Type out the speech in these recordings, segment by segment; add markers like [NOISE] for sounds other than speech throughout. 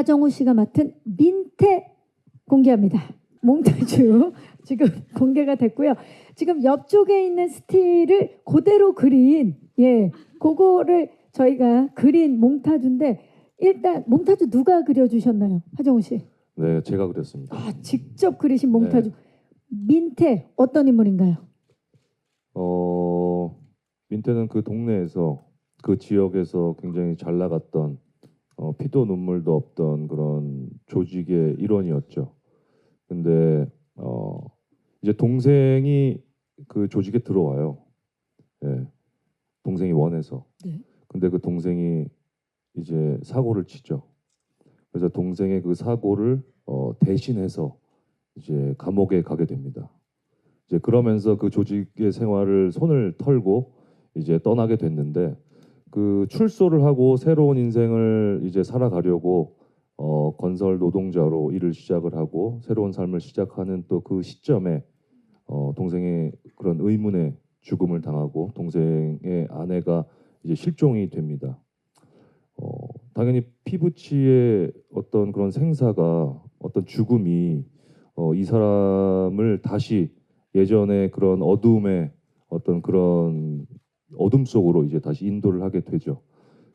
하정우 씨가 맡은 민태 공개합니다. 몽타주 [LAUGHS] 지금 공개가 됐고요. 지금 옆쪽에 있는 스틸을 그대로 그린 예, 그거를 저희가 그린 몽타주인데 일단 몽타주 누가 그려주셨나요, 하정우 씨? 네, 제가 그렸습니다. 아, 직접 그리신 몽타주 민태 어떤 인물인가요? 어, 민태는 그 동네에서 그 지역에서 굉장히 잘 나갔던 어, 피도 눈물도 없던 그런 조직의 일원이었죠. 근데 어, 이제 동생이 그 조직에 들어와요. 예, 동생이 원해서. 네. 근데 그 동생이 이제 사고를 치죠. 그래서 동생의 그 사고를 어, 대신해서 이제 감옥에 가게 됩니다. 이제 그러면서 그 조직의 생활을 손을 털고 이제 떠나게 됐는데 그 출소를 하고 새로운 인생을 이제 살아가려고 어, 건설 노동자로 일을 시작을 하고 새로운 삶을 시작하는 또 그 시점에 어, 동생의 그런 의문의 죽음을 당하고 동생의 아내가 이제 실종이 됩니다. 어, 당연히 피부치의 어떤 그런 생사가 어떤 죽음이 어, 이 사람을 다시 예전의 그런 어둠의 어떤 그런 어둠 속으로 이제 다시 인도를 하게 되죠.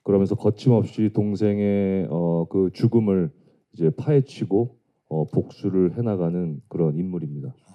그러면서 거침없이 동생의 어, 그 죽음을 이제 파헤치고 어, 복수를 해나가는 그런 인물입니다.